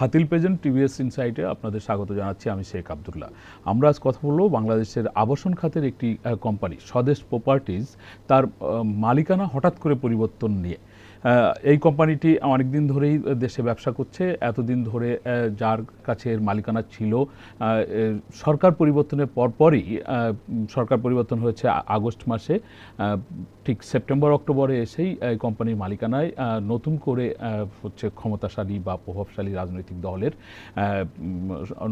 Hatil present TVS ইনসাইটে আপনাদের স্বাগত জানাচ্ছি, আমি শেখ আবদুল্লাহ। আমরা আজ কথা বলব বাংলাদেশের আবাসন খাতের একটি কোম্পানি স্বদেশ প্রপার্টিজ তার মালিকানা হঠাৎ করে পরিবর্তন নিয়ে। এই কোম্পানিটি অনেকদিন ধরেই দেশে ব্যবসা করছে। এতদিন ধরে যার কাছে এর মালিকানা ছিল সরকার পরিবর্তনের পরপরই সরকার পরিবর্তন হয়েছে আগস্ট মাসে ঠিক সেপ্টেম্বর, অক্টোবরে এসেই এই কোম্পানির মালিকানায় নতুন করে হচ্ছে ক্ষমতাশালী বা প্রভাবশালী রাজনৈতিক দলের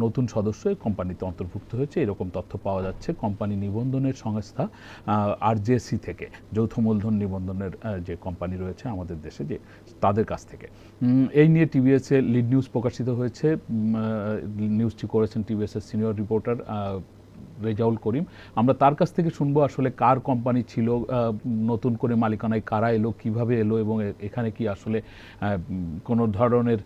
নতুন সদস্য কোম্পানিতে অন্তর্ভুক্ত হয়েছে। এরকম তথ্য পাওয়া যাচ্ছে কোম্পানি নিবন্ধনের সংস্থা আরজেসি থেকে, যৌথ মূলধন নিবন্ধনের যে কোম্পানি রয়েছে আমাদের দেশে যে তাদের কাছ থেকে। এই নিয়ে টিভিএসে লিড নিউজ প্রকাশিত হয়েছে। নিউজটি করেছেন টিভিএসের সিনিয়র রিপোর্টার রেজাউল করিম। আমরা তার কাছ থেকে শুনব আসলে কার কোম্পানি ছিল নতুন করে মালিকানায় কারা এলো, কীভাবে এলো, এবং এখানে কি আসলে কোনো ধরনের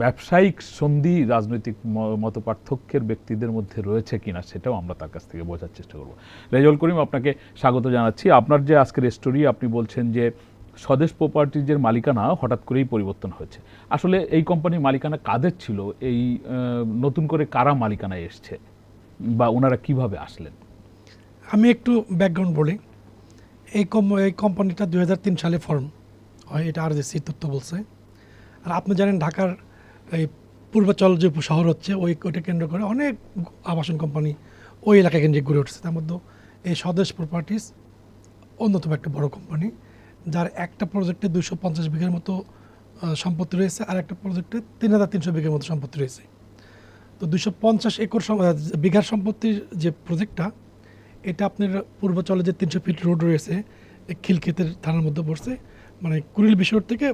ব্যবসায়িক সন্ধি, রাজনৈতিক মত পার্থক্যের ব্যক্তিদের মধ্যে রয়েছে কিনা, সেটাও আমরা তার কাছ থেকে বোঝার চেষ্টা করব। রেজাউল করিম, আপনাকে স্বাগত জানাচ্ছি। আপনার যে আজকের স্টোরি আপনি বলছেন যে স্বদেশ প্রপার্টিজের মালিকানা হঠাৎ করেই পরিবর্তন হয়েছে। আসলে এই কোম্পানির মালিকানা কাদের ছিল? এই নতুন করে কারা মালিকানায় এসছে? বা ওনারা কীভাবে আসলেন? আমি একটু ব্যাকগ্রাউন্ড বলি। এই কম, এই কোম্পানিটা দু হাজার তিন সালে ফর্ম হয়, এটা আর সি তথ্য বলছে। আর আপনি জানেন ঢাকার এই পূর্বাচল যে শহর হচ্ছে, ওই, ওইটা কেন্দ্র করে অনেক আবাসন কোম্পানি ওই এলাকা কেন্দ্রিক গড়ে উঠছে। তার মধ্যে এই স্বদেশ প্রপার্টিস অন্যতম একটা বড় কোম্পানি যার একটা প্রজেক্টে দুশো পঞ্চাশ বিঘার মতো সম্পত্তি রয়েছে আর একটা প্রজেক্টে তিন হাজার তিনশো বিঘার মতো সম্পত্তি রয়েছে। তো দুশো পঞ্চাশ একর বিঘার সম্পত্তির যে প্রজেক্টটা এটা আপনার পূর্বাচলে যে তিনশো ফিট রোড রয়েছে খিলক্ষেতের থানার মধ্যে পড়ছে। মানে কুড়িল বিশ্বর থেকে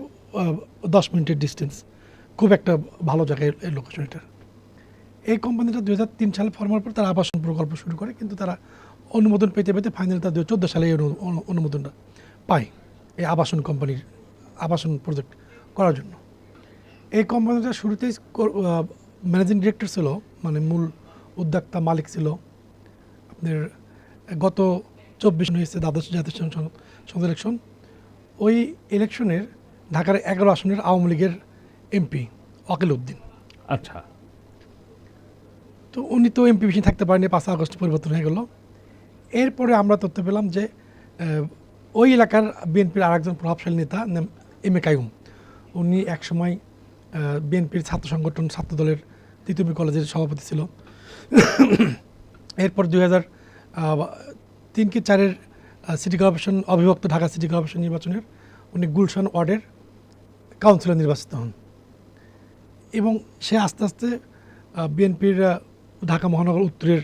দশ মিনিটের ডিস্টেন্স খুব একটা ভালো জায়গায় এই লোকেশন এটা। এই কোম্পানিটা দু হাজার তিন সালে ফর্মার পর তারা আবাসন প্রকল্প শুরু করে, কিন্তু তারা অনুমোদন পেতে পেতে ফাইনালি তারা দু হাজার চোদ্দ সালে অনুমোদনটা পায়। এই আবাসন কোম্পানির আবাসন প্রজেক্ট করার জন্য। এই কোম্পানিটা শুরুতেই ম্যানেজিং ডিরেক্টর ছিল মানে মূল উদ্যোক্তা মালিক ছিল। আপনার গত চব্বিশ হয়েছে দ্বাদশ জাতীয় সংসদ ইলেকশন ওই ইলেকশনের ঢাকার এগারো আসনের আওয়ামী লীগের এমপি অকিল উদ্দিন। আচ্ছা। তো উনি তো এমপি বেশি থাকতে পারেনি পাঁচ আগস্ট পরিবর্তন হয়ে গেল। এরপরে আমরা তথ্য পেলাম যে ওই এলাকার বিএনপির আরেকজন প্রভাবশালী নেতা এম এ কায়ুম উনি একসময় বিএনপির ছাত্র সংগঠন, ছাত্র দলের তিতুমি কলেজের সভাপতি ছিল। এরপর দুই হাজার তিন কি চারের সিটি কর্পোরেশন অবিভক্ত ঢাকা সিটি কর্পোরেশন নির্বাচনের উনি গুলশান ওয়ার্ডের কাউন্সিলর নির্বাচিত হন। এবং সে আস্তে আস্তে বিএনপির ঢাকা মহানগর উত্তরের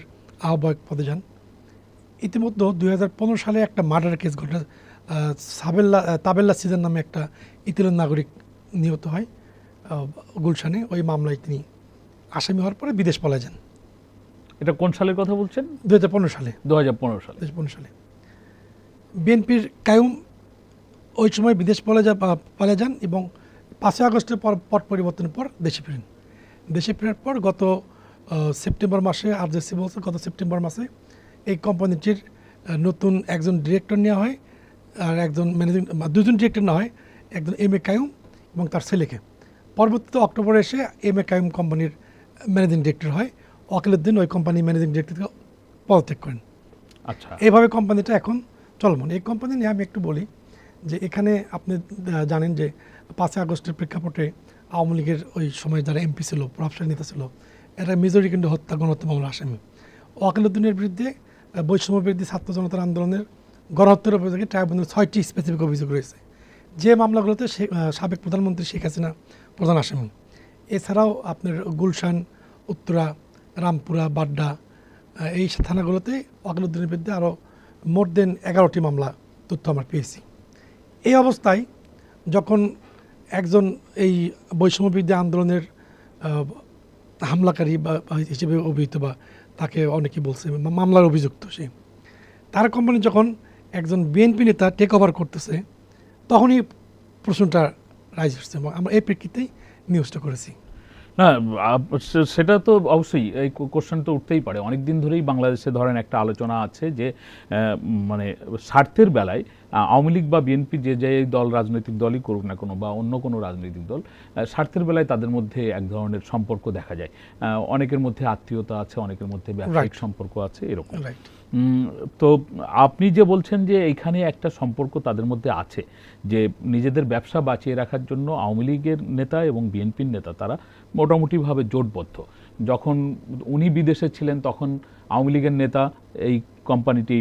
আহ্বায়ক পদে যান। ইতিমধ্যে দুই হাজার পনেরো সালে একটা মার্ডার কেস ঘটে সাবেল্লা তাবেল্লা সিজন নামে একটা ইতালিয়ান নাগরিক নিহত হয় গুলশানে। ওই মামলায় তিনি আসামি হওয়ার পরে বিদেশ পলায় যান। এটা কোন সালের কথা বলছেন? দুহাজার পনেরো সালে। দু হাজার পনেরো সালে। দুই হাজার পনেরো সালে। বিএনপির কায়ুম ওই সময় বিদেশ পলে যা পালিয়ে যান এবং পাঁচই আগস্টের পর পট পরিবর্তনের পর দেশে ফেরেন। দেশে ফেরার পর গত সেপ্টেম্বর মাসে আর জেসি বলছে গত সেপ্টেম্বর মাসে এই কোম্পানিটির নতুন একজন ডিরেক্টর নেওয়া হয় আর একজন ম্যানেজিং দুজন ডিরেক্টর নেওয়া হয় একজন এম এ কায়ুম এবং তার ছেলেকে। পরবর্তীতে অক্টোবরে এসে এম এ কায়ুম কোম্পানির ম্যানেজিং ডিরেক্টর হয়। ওয়াকিলুদ্দিন ওই কোম্পানির ম্যানেজিং ডিরেক্টর থেকে পদত্যাগ করেন। আচ্ছা। এইভাবে কোম্পানিটা এখন চলমান। এই কোম্পানি নিয়ে আমি একটু বলি যে এখানে আপনি জানেন যে পাঁচই আগস্টের প্রেক্ষাপটে আওয়ামী লীগের ওই সময় যারা এমপি ছিল প্রভাবশালী নেতা ছিল এরা মেজরিটি কিন্তু হত্যা গণহত্যা মামলা আসামি। ওয়াকিলুদ্দিনের বিরুদ্ধে আহ, বৈষম্য বিরোধী ছাত্র জনতার আন্দোলনের গণহত্যার অভিযোগে ট্রাইব্যুনাল ছয়টি স্পেসিফিক অভিযোগ রয়েছে। যে মামলাগুলোতে সাবেক প্রধানমন্ত্রী শেখ হাসিনা প্রধান আসামি। এছাড়াও আপনার গুলশান উত্তরা রামপুরা বাড্ডা এই থানাগুলোতে ওয়াকিলুদ্দিনের বিরুদ্ধে আরও মোর দেন এগারোটি মামলা তথ্য আমরা পেয়েছি। এই অবস্থায় যখন একজন এই বৈষম্য বিরোধী আন্দোলনের হামলাকারী বা হিসেবে অভিহিত বা তাকে অনেকে বলছে মামলার অভিযুক্ত সে। তার কোম্পানি যখন একজন বিএনপি নেতা টেক ওভার করতেছে, তখনই প্রশ্নটা রাইজ হচ্ছে আমরা এই প্রেক্ষিতেই নিউজটা করেছি। না সেটা তো অবশ্যই, এই কোশ্চেন তো উঠতেই পারে। অনেক দিন ধরেই বাংলাদেশে ধরেন একটা আলোচনা আছে যে মানে স্বার্থের বেলায় আওয়ামী লীগ বা বিএনপি যে যে দল রাজনৈতিক দলই করুক না কোনো বা অন্য কোনো রাজনৈতিক দল স্বার্থের বেলায় তাদের মধ্যে এক ধরনের সম্পর্ক দেখা যায়। অনেকের মধ্যে আত্মীয়তা আছে অনেকের মধ্যে ব্যবসায়িক সম্পর্ক আছে এরকম। তো আপনি যে বলছেন যে এইখানে একটা সম্পর্ক তাদের মধ্যে আছে যে নিজেদের ব্যবসা বাঁচিয়ে রাখার জন্য আওয়ামী লীগের নেতা এবং বিএনপির নেতা তারা মোটামুটিভাবে জোটবদ্ধ। যখন উনি বিদেশে ছিলেন তখন আওয়ামী লীগের নেতা এই কোম্পানিটি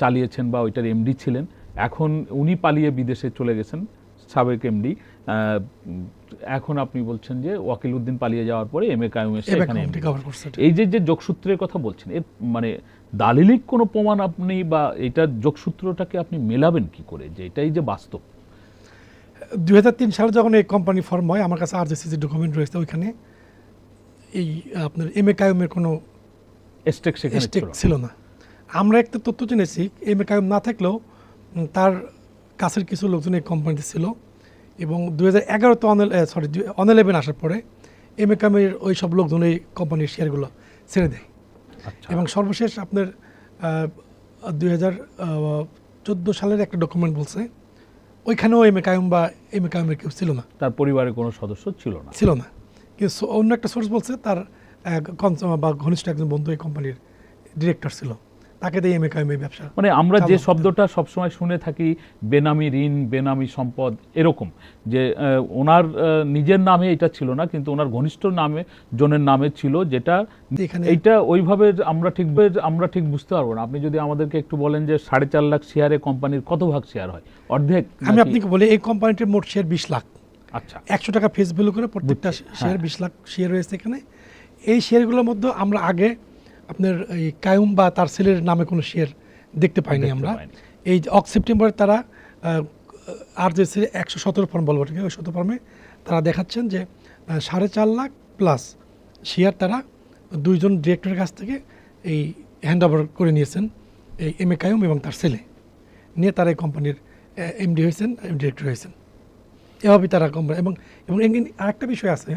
চালিয়েছেন বা ওইটার এমডি ছিলেন। এখন উনি পালিয়ে বিদেশে চলে গেছেন সাবেক এমডি। এখন আপনি বলছেন যে ওয়াকিল উদ্দিন পালিয়ে যাওয়ার পরে এম এ কায়ুম এসে এখানে এটা। এই যে যে যোগসূত্রের কথা বলছেন এর মানে দালিলিক কোনো প্রমাণ আপনি বা এটার যোগসূত্রটাকে আপনি মেলাবেন কি করে? যে এটাই যে বাস্তব। দুই হাজার তিন সালে যখন এই কোম্পানি ফর্ম হয় আমার কাছে আরজেসিসি ডকুমেন্ট রয়েছে ওইখানে। এই আপনার এম এ কায়ুমের কোনো স্টেক সেখানে ছিল না। আমরা একটা তথ্য জেনেছি এম এ কায়ুম না থাকলেও তার কাছের কিছু লোকজন এই কোম্পানিতে ছিল এবং দু হাজার এগারোতে অনেল সরি অন ইলেভেন আসার পরে এম এ কায়ুমের ওই সব লোকজন এই কোম্পানির শেয়ারগুলো ছেড়ে দেয়। আচ্ছা। এবং সর্বশেষ আপনার দুই হাজার চোদ্দ সালের একটা ডকুমেন্ট বলছে ওইখানেও এম এ কায়ুম বা এম এ কায়ুমের কেউ ছিল না। তার পরিবারের কোনো সদস্য ছিল না। ছিল না। কিন্তু অন্য একটা সোর্স বলছে তার বা ঘনিষ্ঠ একজন বন্ধু এই কোম্পানির ডিরেক্টর ছিল। তাকে দিয়ে এম এ কায়ুম ব্যবসা মানে আমরা যে শব্দটা সবসময় শুনে থাকি বেনামি ঋণ বেনামি সম্পদ এরকম। যে ওনার নিজের নামে এটা ছিল না কিন্তু ওনার ঘনিষ্ঠ নামে জনের নামে ছিল যেটা এখানে এইটা ওইভাবে আমরা ঠিক আমরা ঠিক বুঝতে পারব না। আপনি যদি আমাদেরকে একটু বলেন যে সাড়ে চার লাখ শেয়ারে কোম্পানির কত ভাগ শেয়ার হয়? অর্ধেক আমি নাকি- আপনাকে বলি এই কোম্পানিটির মোট শেয়ার বিশ লাখ। আচ্ছা। একশো টাকা ফেস ভ্যালু করে প্রত্যেকটা শেয়ার হ্যাঁ। বিশ লাখ শেয়ার রয়েছে এখানে। এই শেয়ারগুলোর মধ্যে আমরা আগে আপনার এই কায়ুম বা তার ছেলের নামে কোনো শেয়ার দেখতে পাইনি আমরা। এই অক সেপ্টেম্বরে তারা আর যে একশো সতেরো ফর্ম বলব ওই সতেরো ফর্মে তারা দেখাচ্ছেন যে সাড়ে চার লাখ প্লাস শেয়ার তারা দুইজন ডিরেক্টরের কাছ থেকে এই হ্যান্ড ওভার করে নিয়েছেন এই এম এ কায়ুম এবং তার ছেলে। নিয়ে তারা এই কোম্পানির এমডি হয়েছেন ডিরেক্টর হয়েছেন। এভাবেই তারা কোম্পানি এবং এবং আরেকটা বিষয় আছে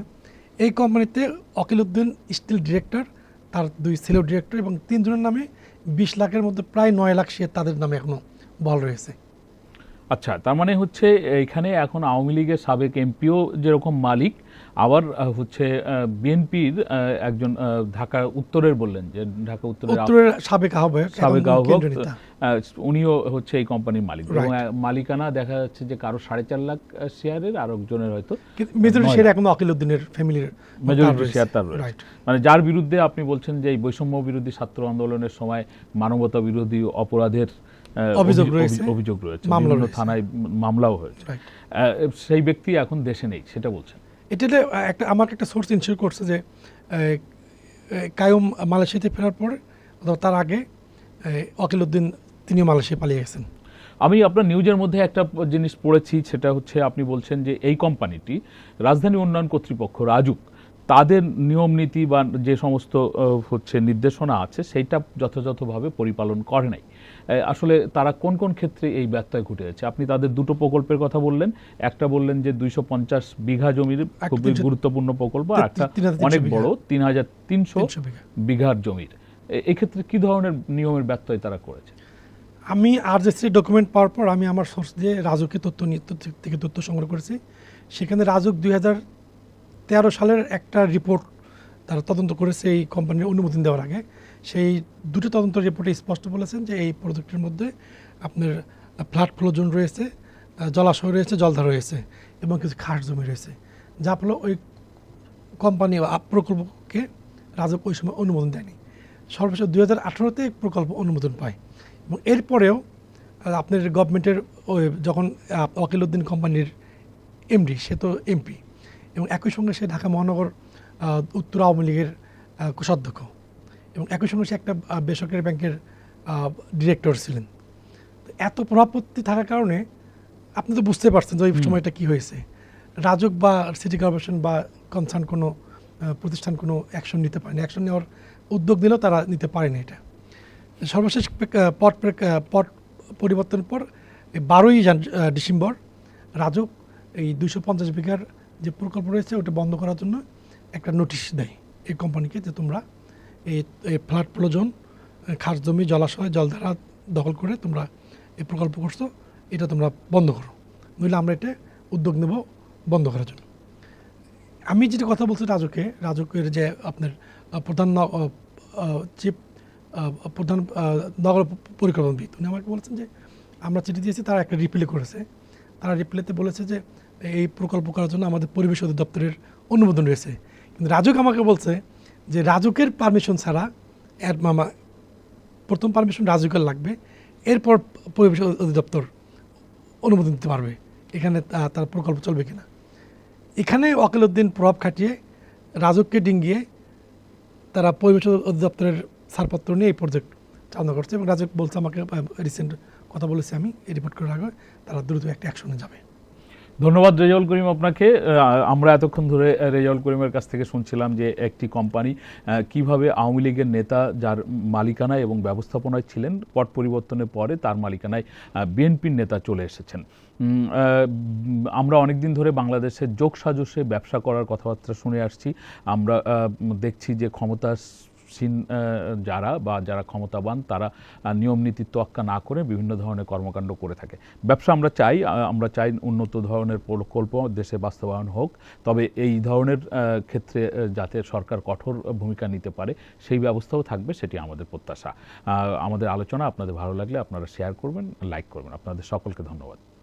এই কোম্পানিতে অকিল উদ্দিন স্টিল ডিরেক্টর তার দুই সিলেট ডিরেক্টর এবং তিনজনের নামে বিশ লাখের মধ্যে প্রায় নয় লাখ শেয়ার তাদের নামে এখনও বল রয়েছে। আচ্ছা তার মানে হচ্ছে এখানে এখন আওয়ামী লীগের সাবেক এমপিও যেরকম মালিক আবার হচ্ছে বিএনপির একজন ঢাকা উত্তরের বললেন যে ঢাকা উত্তরের সাবেক আহ্বায়ক সাবেক আহ্বায়ক আহ, উনিও হচ্ছে এই কোম্পানির মালিক। এবং মালিকানা দেখা যাচ্ছে যে কারও সাড়ে চার লাখ শেয়ারের আর একজনের হয়তো মেজরিটি শেয়ার এখন অকিল উদ্দিনের ফ্যামিলির মেজরিটি শেয়ার তার রয়েছে। মানে যার বিরুদ্ধে আপনি বলছেন যে এই বৈষম্য বিরোধী ছাত্র আন্দোলনের সময় মানবতা বিরোধী অপরাধের অভিযোগ রয়েছে। অভিযোগ রয়েছে মামলা বিভিন্ন থানায় মামলাও হয়েছে। সেই ব্যক্তি এখন দেশে নেই সেটা বলছেন। এটা একটা আমাকে একটা সোর্স ইনশিওর করছে যে কায়ুম মালয়েশিয়াতে ফেরার পরে অথবা তার আগে আহ, অকিল উদ্দিন তিনিও মালয়েশিয়া পালিয়ে গেছেন। আমি আপনার নিউজের মধ্যে একটা জিনিস পড়েছি সেটা হচ্ছে আপনি বলছেন যে এই কোম্পানিটি রাজধানী উন্নয়ন কর্তৃপক্ষ রাজুক তাদের নিয়ম নীতি বা যে সমস্ত হচ্ছে নির্দেশনা আছে সেইটা যথাযথভাবে পরিপালন করে নাই। আসলে তারা কোন কোন ক্ষেত্রে এই ব্যত্যয় ঘটেছে? আপনি তাদের দুটো প্রকল্পের কথা বললেন। একটা বললেন যে দুইশো পঞ্চাশ বিঘা জমির খুবই গুরুত্বপূর্ণ প্রকল্প আর একটা অনেক বড় তিন হাজার তিনশো বিঘার জমির। এক্ষেত্রে কি ধরনের নিয়মের ব্যত্যয় তারা করেছে? আমি আর আরজেসি ডকুমেন্ট পাওয়ার পর আমি আমার সোর্স দিয়ে রাজুকে তথ্য নিয়ে থেকে তথ্য সংগ্রহ করেছি। সেখানে রাজুক দুই হাজার তেরো সালের একটা রিপোর্ট তারা তদন্ত করেছে এই কোম্পানির অনুমোদন দেওয়ার আগে। সেই দুটো তদন্ত রিপোর্টে স্পষ্ট বলেছেন যে এই প্রজেক্টের মধ্যে আপনার ফ্ল্যাট ফ্লো জোন রয়েছে জলাশয় রয়েছে জলধার রয়েছে এবং কিছু খাস জমি রয়েছে। যা ফলে ওই কোম্পানি বা প্রকল্পকে রাজক ওই সময় অনুমোদন দেয়নি। সর্বশেষ দুই হাজার আঠারোতে প্রকল্প অনুমোদন পায় এবং এরপরেও আপনার গভর্নমেন্টের ওই যখন আহ, ওয়াকিল উদ্দিন কোম্পানির এমডি সে তো এমপি এবং একই সঙ্গে সে ঢাকা মহানগর উত্তর আওয়ামী লীগের কোষাধ্যক্ষ। এবং একই সঙ্গে সে একটা বেসরকারি ব্যাংকের ডিরেক্টর ছিলেন। তো এত প্রভাবপত্তি থাকার কারণে আপনি তো বুঝতে পারছেন যে ওই সময়টা কি হয়েছে। রাজক বা সিটি কর্পোরেশন বা কনসার্ন কোনো প্রতিষ্ঠান কোনো অ্যাকশন নিতে পারেনি। অ্যাকশন নেওয়ার উদ্যোগ নিলেও তারা নিতে পারেনি এটা। সর্বশেষ পট পট পরিবর্তনের পর বারোই ডিসেম্বর রাজক এই দুশো পঞ্চাশ বিঘার যে প্রকল্প রয়েছে ওটা বন্ধ করার জন্য একটা নোটিশ দেয় এই কোম্পানিকে যে তোমরা এই ফ্ল্যাট প্রয়োজন খাস জমি, জলাশয়, জলধারা দখল করে তোমরা এই প্রকল্প করছ, এটা তোমরা বন্ধ করো। নইলে আমরা এটা উদ্যোগ নেব বন্ধ করার জন্য। আমি যেটা কথা বলছি রাজুকে, রাজুকের যে আপনার প্রধান চিফ প্রধান নগর পরিকল্পনাবিদ উনি আমাকে বলেছেন যে, আমরা চিঠি দিয়েছি, তারা একটা রিপ্লে করেছে। তারা রিপ্লেতে বলেছে যে, এই প্রকল্প করার জন্য আমাদের পরিবেশ অধিদপ্তরের অনুমোদন রয়েছে। রাজুক আমাকে বলছে যে রাজুকের পারমিশন ছাড়া এর মামা, প্রথম পারমিশন রাজুকের লাগবে, এরপর পরিবেশ অধিদপ্তর অনুমোদন দিতে পারবে, এখানে তার প্রকল্প চলবে কিনা। এখানে ওয়াকিলউদ্দিন প্রভাব খাটিয়ে রাজুককে ডিঙ্গিয়ে তারা পরিবেশ অধিদপ্তরের ছাড়পত্র নিয়ে এই প্রজেক্ট চালনা করছে এবং রাজুক বলছে আমাকে রিসেন্ট কথা বলেছি আমি, এই রিপোর্ট করার আগে তারা দ্রুত একটা অ্যাকশনে যাবে। ধন্যবাদ রেজাউল করিম আপনাকে। আমরা এতক্ষণ ধরে রেজাউল করিমের কাছ থেকে শুনছিলাম যে একটি কোম্পানি কীভাবে আওয়ামী লীগের নেতা যার মালিকানায় এবং ব্যবস্থাপনায় ছিলেন, পট পরিবর্তনের পরে তার মালিকানায় বিএনপির নেতা চলে এসেছেন। আমরা অনেকদিন ধরে বাংলাদেশের যোগ সাজসে ব্যবসা করার কথাবার্তা শুনে আসছি। আমরা দেখছি যে ক্ষমতাসীন আহ, যারা বা যারা ক্ষমতাবান তারা নিয়ম নীতির তোয়াক্কা না করে বিভিন্ন ধরনের কর্মকাণ্ড করে থাকে। ব্যবসা আমরা চাই আমরা চাই উন্নত ধরনের প্রকল্প দেশে বাস্তবায়ন হোক। তবে এই ধরনের ক্ষেত্রে যাতে সরকার কঠোর ভূমিকা নিতে পারে সেই ব্যবস্থাও থাকবে সেটি আমাদের প্রত্যাশা। আমাদের আলোচনা আপনাদের ভালো লাগলে আপনারা শেয়ার করবেন লাইক করবেন। আপনাদের সকলকে ধন্যবাদ।